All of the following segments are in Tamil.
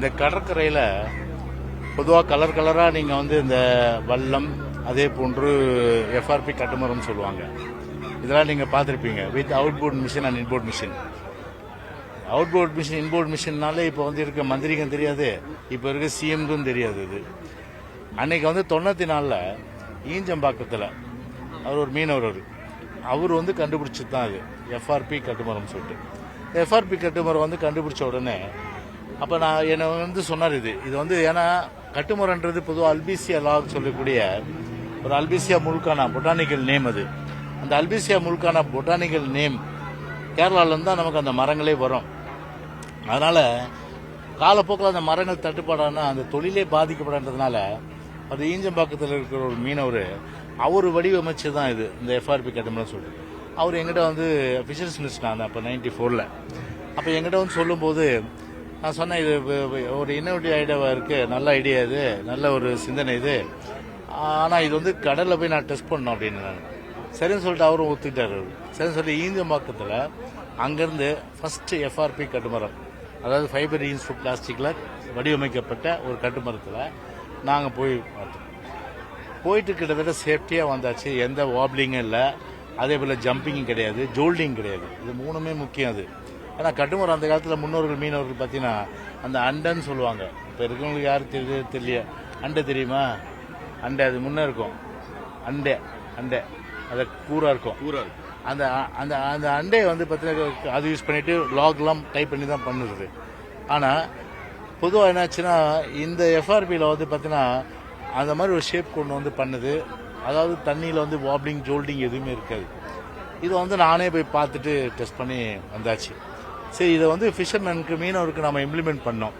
இந்த கடற்கரையில் பொதுவாக கலர் கலராக நீங்கள் வந்து இந்த வல்லம் அதே போன்று எஃப்ஆர்பி கட்டுமரம் சொல்லுவாங்க. இதெல்லாம் நீங்கள் பார்த்துருப்பீங்க. With outboard machine and inboard machine outboard machine inboard மிஷின்னாலே இப்போ வந்து இருக்க மந்திரிக்கும் தெரியாது. இப்போ இருக்க சிஎம்க்கும் தெரியாது இது. அன்னைக்கு வந்து தொண்ணூற்றி நாலில் ஈஞ்சம்பாக்கத்தில் அவர் ஒரு மீனவர் அவர். வந்து கண்டுபிடிச்சது தான் அது எஃப்ஆர்பி கட்டுமரம் சொல்லிட்டு. எஃப்ஆர்பி கட்டுமரம் வந்து கண்டுபிடிச்ச உடனே அப்போ நான் என்னை வந்து சொன்னார் இது. இது வந்து ஏன்னா கட்டுமரன்றது பொதுவாக அல்பிசியா லாக் சொல்லக்கூடிய ஒரு அல்பிசியா முல்கானா பொட்டானிக்கல் நேம் அது. அந்த அல்பிசியா முல்கானா பொட்டானிக்கல் நேம் கேரளாவிலேருந்து தான் நமக்கு அந்த மரங்களே வரும். அதனால் காலப்போக்கில் அந்த மரங்கள் தட்டுப்பாடான அந்த தொழிலே பாதிக்கப்படன்றதுனால அது ஈஞ்சம்பாக்கத்தில் இருக்கிற ஒரு மீனவர் அவர் வடிவமைச்சு தான் இது. இந்த எஃப்ஆர்பி கட்டணம்னு சொல்லிட்டு. அவர் எங்கிட்ட வந்து ஃபிஷர்ஸ் மினிஸ்டர் நான் அப்போ நைன்டி ஃபோரில் அப்போ எங்கிட்ட வந்து சொல்லும்போது நான் சொன்னேன் இது ஒரு இன்னோவேட்டிவ் ஐடியாவாக இருக்குது நல்ல ஐடியா இது. நல்ல ஒரு சிந்தனை இது. ஆனால் இது வந்து கடலில் போய் நான் டெஸ்ட் பண்ணோம் அப்படின்னு நான். சரின்னு சொல்லிட்டு அவரும் ஒத்துக்கிட்டாரு சரின்னு சொல்லிட்டு ஈஞ்சம்பாக்கத்தில் அங்கேருந்து ஃபஸ்ட்டு எஃப்ஆர்பி கட்டுமரம் அதாவது ஃபைபர் ஈன்ஸ் பிளாஸ்டிக்கில் வடிவமைக்கப்பட்ட ஒரு கட்டுமரத்தில் நாங்கள் போய் பார்த்தோம். போயிட்டு கிட்டத்தட்ட சேஃப்டியாக வந்தாச்சு. எந்த வாப்லிங்கும் இல்லை. அதே போல் ஜம்பிங்கும் கிடையாது. ஜோல்டிங் கிடையாது. இது மூணுமே முக்கியம் அது. ஏன்னா கட்டுமரம் அந்த காலத்தில் முன்னோர்கள் மீனவர்கள் பார்த்தீங்கன்னா அந்த அண்டைன்னு சொல்லுவாங்க. இப்போ இருக்கவங்களுக்கு யாருக்கு தெரியுது தெரியல அண்டை தெரியுமா? அண்டை அது முன்னே இருக்கும். அண்டை அண்டை. அது கூரா இருக்கும். ஊரா அந்த அந்த அந்த அண்டையை வந்து பார்த்தீங்கன்னா அது யூஸ் பண்ணிட்டு லாக்லாம் டைப் பண்ணி தான் பண்ணுறது. ஆனால் பொதுவாக என்னாச்சுன்னா இந்த எஃப்ஆர்பியில் வந்து பார்த்தீங்கன்னா அந்த மாதிரி ஒரு ஷேப் கொண்டு வந்து பண்ணுது. அதாவது தண்ணியில் வந்து வாப்லிங் ஜோல்டிங் எதுவுமே இருக்காது. இது வந்து நானே போய் பார்த்துட்டு டெஸ்ட் பண்ணி வந்தாச்சு. சரி இதை வந்து ஃபிஷர்மேனுக்கு மீனவருக்கு நம்ம இம்ப்ளிமெண்ட் பண்ணோம்.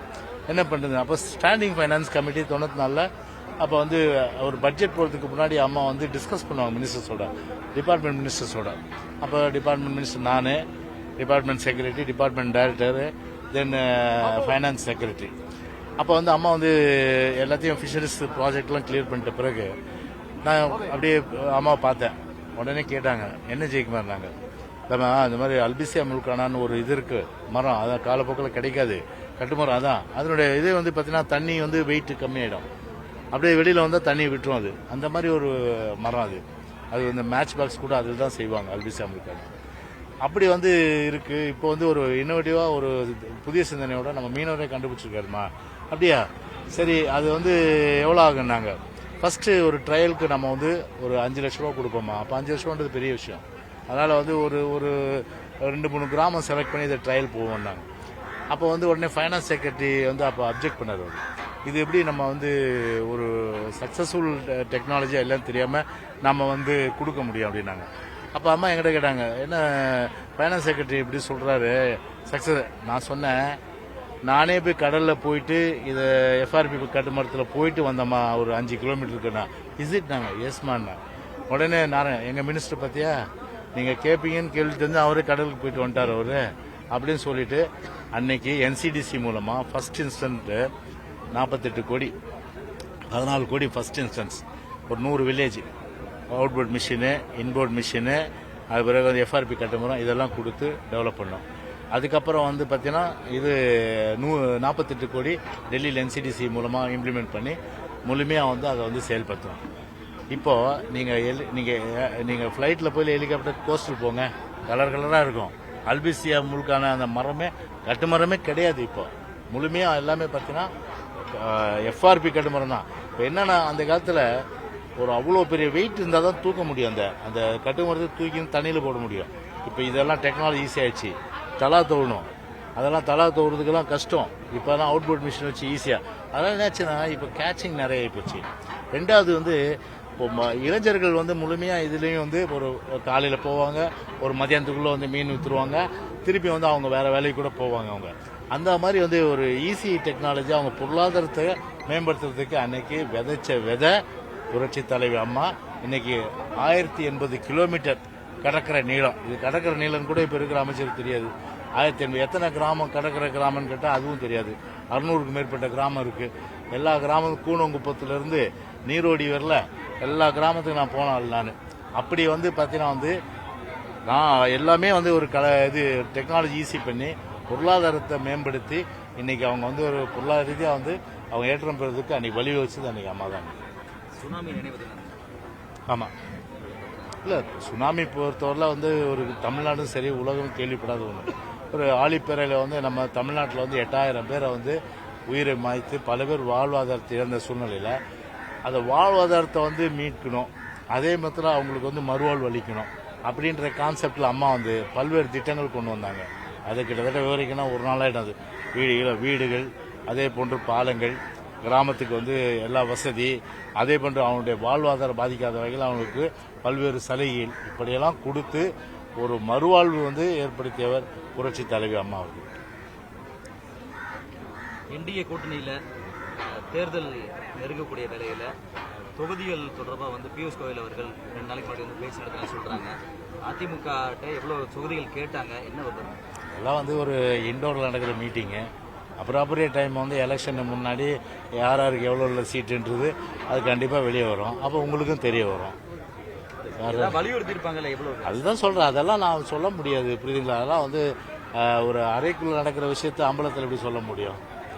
என்ன பண்ணுறது அப்போ ஸ்டாண்டிங் ஃபைனான்ஸ் கமிட்டி தொண்ணூற்றி நாலில் அப்போ வந்து ஒரு பட்ஜெட் போகிறதுக்கு முன்னாடி அம்மா வந்து டிஸ்கஸ் பண்ணுவாங்க மினிஸ்டர்ஸோட டிபார்ட்மெண்ட் மினிஸ்டர்ஸோட அப்போ டிபார்ட்மெண்ட் மினிஸ்டர் நான் department secretary department director then finance secretary அப்போ வந்து அம்மா வந்து எல்லாத்தையும் ஃபிஷரிஸ் ப்ராஜெக்ட்லாம் கிளியர் பண்ணிட்ட பிறகு நான் அப்படியே அம்மாவை பார்த்தேன். உடனே கேட்டாங்க என்ன ஜெயக்குமார் நாங்கள் இல்லைம்மா இந்த மாதிரி அல்பிசியா முல்கானான்னு ஒரு இது இருக்கு. மரம் அதான் காலப்போக்கில் கிடைக்காது. கட்டுமரம் அதான். அதனுடைய இதே வந்து பார்த்தீங்கன்னா தண்ணி வந்து வெயிட் கம்மியாயிடும். அப்படியே வெளியில் வந்தால் தண்ணி விட்டுரும் அது. அந்த மாதிரி ஒரு மரம் அது. அது இந்த மேட்ச் பாக்ஸ் கூட அதில் தான் செய்வாங்க அல்பிசியா முல்கானா. அப்படி வந்து இருக்குது இப்போ வந்து ஒரு இன்னோவேட்டிவாக ஒரு புதிய சிந்தனையோட நம்ம மீனவரே கண்டுபிடிச்சிருக்காருமா? அப்படியா? சரி அது வந்து எவ்வளோ ஆகுன்னாங்க ஃபஸ்ட்டு ஒரு ட்ரையலுக்கு நம்ம வந்து ஒரு அஞ்சு லட்ச ரூபா கொடுப்போமா அப்போ அஞ்சு லட்ச ரூபான்றது பெரிய விஷயம். அதனால் வந்து ஒரு ஒரு ரெண்டு மூணு கிராமம் செலக்ட் பண்ணி இதை ட்ரையல் போவோம் நாங்கள் அப்போ வந்து உடனே ஃபைனான்ஸ் செக்ரட்டரி வந்து அப்போ அப்ஜெக்ட் பண்ணார் அவர். இது எப்படி நம்ம வந்து ஒரு சக்ஸஸ்ஃபுல் டெக்னாலஜியாக இல்லைன்னு தெரியாமல் நம்ம வந்து கொடுக்க முடியும் அப்படின்னாங்க. அப்போ அம்மா எங்கிட்ட கேட்டாங்க என்ன ஃபைனான்ஸ் செக்ரட்டரி இப்படி சொல்கிறாரு சக்ஸஸ் நான் சொன்னேன் நானே போய் கடலில் போயிட்டு இதை எஃப்ஆர்பி கட்டுமரத்தில் போயிட்டு வந்தம்மா ஒரு அஞ்சு கிலோமீட்டருக்குண்ணா இஸ் இட் நாங்கள் எஸ்மாண்ணா உடனே நான் எங்கள் மினிஸ்டர் பார்த்தியா நீங்கள் கேட்பீங்கன்னு கேள்வி தெரிஞ்சு அவரே கடலுக்கு போயிட்டு வந்துட்டார் அவரு. அப்படின்னு சொல்லிட்டு அன்னைக்கு என்சிடிசி மூலமாக ஃபர்ஸ்ட் இன்ஸ்டன்ட்டு நாற்பத்தெட்டு கோடி பதினாலு கோடி ஃபர்ஸ்ட் இன்ஸ்டன்ஸ் ஒரு நூறு village outboard machine inboard machine அது பிறகு வந்து எஃப்ஆர்பி கட்டுமரம் இதெல்லாம் கொடுத்து டெவலப் பண்ணோம். அதுக்கப்புறம் வந்து பார்த்தீங்கன்னா இது நூ நாற்பத்தெட்டு கோடி டெல்லியில் என்சிடிசி மூலமாக இம்ப்ளிமெண்ட் பண்ணி முழுமையாக வந்து அதை வந்து செயல்படுத்துவோம் இப்போ நீங்கள் எலி நீங்கள் நீங்கள் ஃப்ளைட்டில் போய் ஹெலிகாப்டர் கோஸ்டல் போங்க. கலர் கலராக இருக்கும். அல்பிசியா முழுக்கான அந்த மரமே கட்டுமரமே கிடையாது இப்போ. முழுமையாக எல்லாமே பார்த்தீங்கன்னா எஃப்ஆர்பி கட்டுமரம் தான். இப்போ என்னென்னா அந்த காலத்தில் ஒரு அவ்வளோ பெரிய வெயிட் இருந்தால் தான் தூக்க முடியும் அந்த அந்த கட்டுமரத்தை தூக்கி தண்ணியில் போட முடியும். இப்போ இதெல்லாம் டெக்னாலஜி ஈஸியாகிடுச்சு தலா தோணும். அதெல்லாம் தலா தோடுறதுக்கெல்லாம் கஷ்டம். இப்போ தான் அவுட்போர்ட் மிஷின் வச்சு ஈஸியாக அதெல்லாம் என்னாச்சுன்னா இப்போ கேட்சிங் நிறைய ஆகிப்போச்சு ரெண்டாவது வந்து இப்போ இளைஞர்கள் வந்து முழுமையாக இதுலேயும் வந்து ஒரு காலையில் போவாங்க ஒரு மதியானத்துக்குள்ளே வந்து மீன் விற்றுருவாங்க திருப்பி வந்து அவங்க வேறு வேலைக்கு கூட போவாங்க அவங்க. அந்த மாதிரி வந்து ஒரு ஈஸி டெக்னாலஜி அவங்க பொருளாதாரத்தை மேம்படுத்துறதுக்கு அன்னைக்கு விதைச்ச விதை புரட்சி தலைவி அம்மா இன்னைக்கு ஆயிரத்தி எண்பது கிலோமீட்டர் கடற்கரை நீளம். இது கடற்கரை நீளம் கூட இப்போ இருக்கிற அமைச்சருக்கு தெரியாது. ஆயிரத்தி எண்பது எத்தனை கிராமம் கடற்கரை கிராமம்னு கேட்டால் அதுவும் தெரியாது. அறுநூறுக்கு மேற்பட்ட கிராமம் இருக்குது எல்லா கிராமம் கூணங்குப்பத்துலேருந்து நீரோடி வரல. எல்லா கிராமத்துக்கும் நான் போனேன் நான். அப்படி வந்து பார்த்தீங்கன்னா வந்து நான் எல்லாமே வந்து ஒரு கல இது டெக்னாலஜி ஈஸி பண்ணி பொருளாதாரத்தை மேம்படுத்தி இன்னைக்கு அவங்க வந்து ஒரு பொருளாதார ரீதியாக வந்து அவங்க ஏற்றம் பெறதுக்கு அன்னைக்கு வழி வச்சது அன்னைக்கு அம்மா தான். சுனாமி ஆமாம் இல்லை சுனாமி பொறுத்தவரையில் வந்து ஒரு தமிழ்நாடும் சரி உலகம் கேள்விப்படாத ஒன்று ஒரு ஆழிப்பேரையில் வந்து நம்ம தமிழ்நாட்டில் வந்து எட்டாயிரம் பேரை வந்து உயிரை மாய்த்து பல பேர் வாழ்வாதாரத்தை இழந்த சூழ்நிலையில் அந்த வாழ்வாதாரத்தை வந்து மீட்கணும். அதே மாதிரி அவங்களுக்கு வந்து மறுவாழ்வு அளிக்கணும். அப்படின்ற கான்செப்டில் அம்மா வந்து பல்வேறு திட்டங்கள் கொண்டு வந்தாங்க. அதை கிட்டத்தட்ட விவரிக்கணும் ஒரு நாளாக அது வீடுகள் வீடுகள் அதே போன்று பாலங்கள் கிராமத்துக்கு வந்து எல்லா வசதி அதே போன்று அவனுடைய வாழ்வாதாரம் பாதிக்காத வகையில் அவங்களுக்கு பல்வேறு சலுகைகள். இப்படியெல்லாம் கொடுத்து ஒரு மறுவாழ்வு வந்து ஏற்படுத்தியவர் புரட்சி தலைவி அம்மா அவர்கள். என்டிஏ கூட்டணியில் தேர்தல் நெருங்கக்கூடிய வேளையில தொகுதிகள் தொடர்பாக வந்து பியூஷ் கோயல் அவர்கள் ரெண்டு நாளைக்கு முன்னாடி வந்து பேசி நடத்தினா சொல்றாங்க. அதிமுக எவ்வளவு தொகுதிகள் கேட்டாங்க? என்ன விவரம் எல்லாம் வந்து ஒரு இண்டோரில் நடக்கிற மீட்டிங்கு அப்புறம் அப்புறம் டைம் வந்து எலெக்ஷன் முன்னாடி யார் யாருக்கு எவ்வளோ உள்ள சீட்டுன்றது அது கண்டிப்பாக வெளியே வரும். அப்போ உங்களுக்கும் தெரிய வரும். ஏதாவது வலியுறுத்தி இருப்பாங்கல்ல எவ்வளவு? அதுதான் சொல்கிறேன் அதெல்லாம் நான் சொல்ல முடியாது புரியுதுங்களா? அதெல்லாம் வந்து ஒரு அறைக்குள்ள நடக்கிற விஷயத்தை அம்பலத்தில் எப்படி சொல்ல முடியும்?